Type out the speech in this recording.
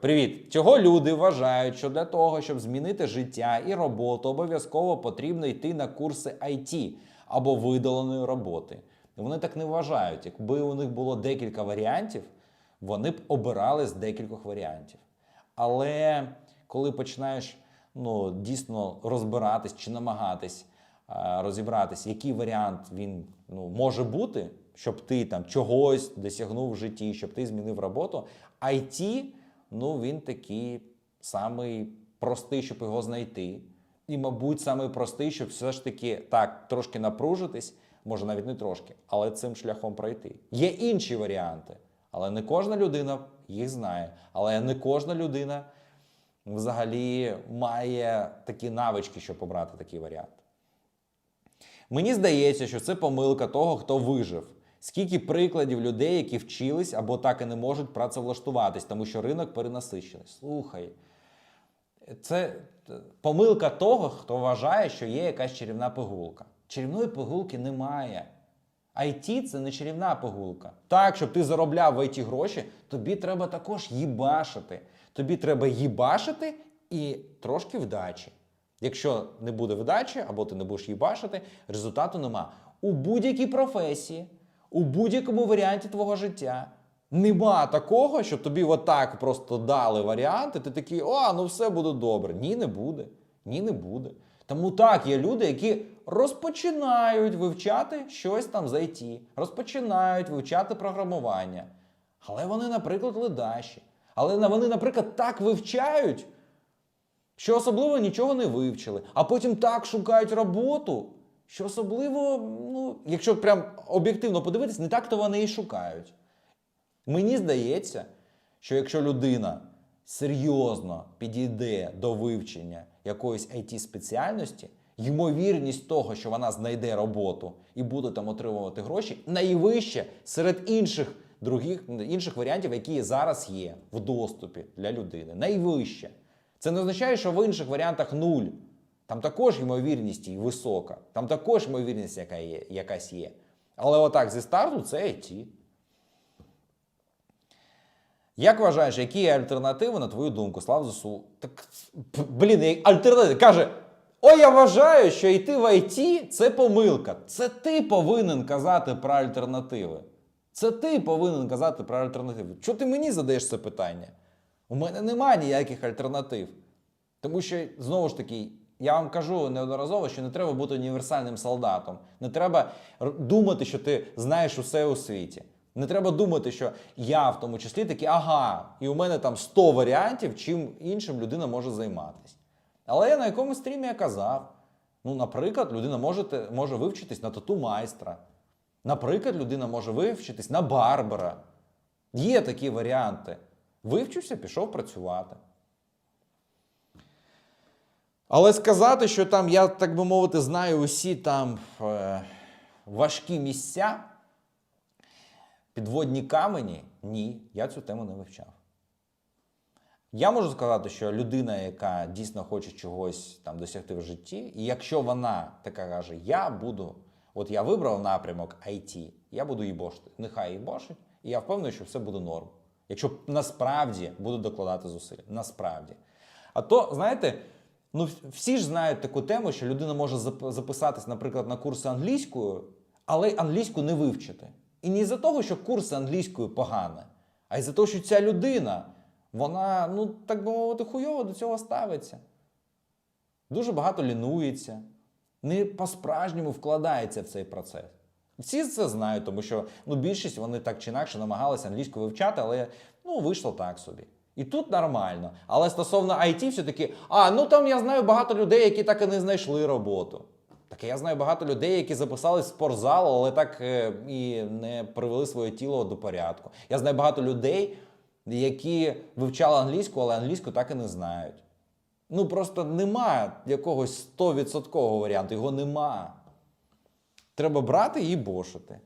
Привіт! Чого люди вважають, що для того, щоб змінити життя і роботу, обов'язково потрібно йти на курси IT або видаленої роботи. Вони так не вважають. Якби у них було декілька варіантів, вони б обирали з декількох варіантів. Але коли починаєш ну, дійсно розбиратись чи намагатись розібратись, який варіант він ну, може бути, щоб ти там чогось досягнув в житті, щоб ти змінив роботу, IT, ну він такий самий простий, щоб його знайти. І, мабуть, самий простий, щоб все ж таки так трошки напружитись, може навіть не трошки, але цим шляхом пройти. Є інші варіанти, але не кожна людина їх знає. Але не кожна людина взагалі має такі навички, щоб обрати такий варіант. Мені здається, що це помилка того, хто вижив. Скільки прикладів людей, які вчились або так і не можуть працевлаштуватись, тому що ринок перенасичений. Слухай, це е, помилка того, хто вважає, що є якась чарівна пигулка. Чарівної пигулки немає. IT – це не чарівна пигулка. Так, щоб ти заробляв в IT гроші, тобі треба також їбашити. Тобі треба їбашити і трошки вдачі. Якщо не буде вдачі, або ти не будеш їбашити, результату нема. У будь-якій професії, у будь-якому варіанті твого життя. Нема такого, що тобі отак просто дали варіанти, ти такий, о, ну все буде добре. Ні, не буде. Ні, не буде. Тому так, є люди, які розпочинають вивчати щось там з IT, розпочинають вивчати програмування. Але вони, наприклад, ледаші. Але вони, наприклад, так вивчають, що особливо нічого не вивчили, а потім так шукають роботу, що особливо, ну, якщо прям об'єктивно подивитись, не так то вони і шукають. Мені здається, що якщо людина серйозно підійде до вивчення якоїсь it спеціальності, ймовірність того, що вона знайде роботу і буде там отримувати гроші, найвища серед інших других інших варіантів, які зараз є в доступі для людини. Найвища. Це не означає, що в інших варіантах нуль. Там також ймовірність і висока, там також ймовірність яка є, якась є. Але отак зі старту це IT. Як вважаєш, які є альтернативи, на твою думку, слав ЗСУ? Так, блін, як альтернатива. Каже: Ой, я вважаю, що йти в IT це помилка. Це ти повинен казати про альтернативи. Це ти повинен казати про альтернативи. Чого ти мені задаєш це питання? У мене немає ніяких альтернатив. Тому що, знову ж таки, я вам кажу неодноразово, що не треба бути універсальним солдатом. Не треба думати, що ти знаєш усе у світі. Не треба думати, що я в тому числі такий, ага, і у мене там 100 варіантів, чим іншим людина може займатися. Але я на якомусь стрімі я казав: ну, наприклад, людина може, може вивчитись на тату майстра. Наприклад, людина може вивчитись на барбера. Є такі варіанти. Вивчився, пішов працювати. Але сказати, що там я, так би мовити, знаю усі там е, важкі місця, підводні камені, ні, я цю тему не вивчав. Я можу сказати, що людина, яка дійсно хоче чогось там досягти в житті, і якщо вона така каже, я буду, от я вибрав напрямок IT, я буду їбошити. Нехай їбошить, і я впевнений, що все буде норм. Якщо насправді буду докладати зусиль. Насправді. А то, знаєте, ну всі ж знають таку тему, що людина може записатись, наприклад, на курси англійською, але англійську не вивчити. І не із-за того, що курси англійської погані, а із-за того, що ця людина, вона, ну так би мовити, хуйово до цього ставиться. Дуже багато лінується, не по-справжньому вкладається в цей процес. Всі це знають, тому що ну, більшість вони так чи інакше намагалися англійську вивчати, але ну, вийшло так собі. І тут нормально. Але стосовно IT, все-таки, а ну там я знаю багато людей, які так і не знайшли роботу. Так я знаю багато людей, які записались в спортзал, але так е, і не привели своє тіло до порядку. Я знаю багато людей, які вивчали англійську, але англійську так і не знають. Ну просто немає якогось 100% варіанту, його нема. Треба брати і бошити.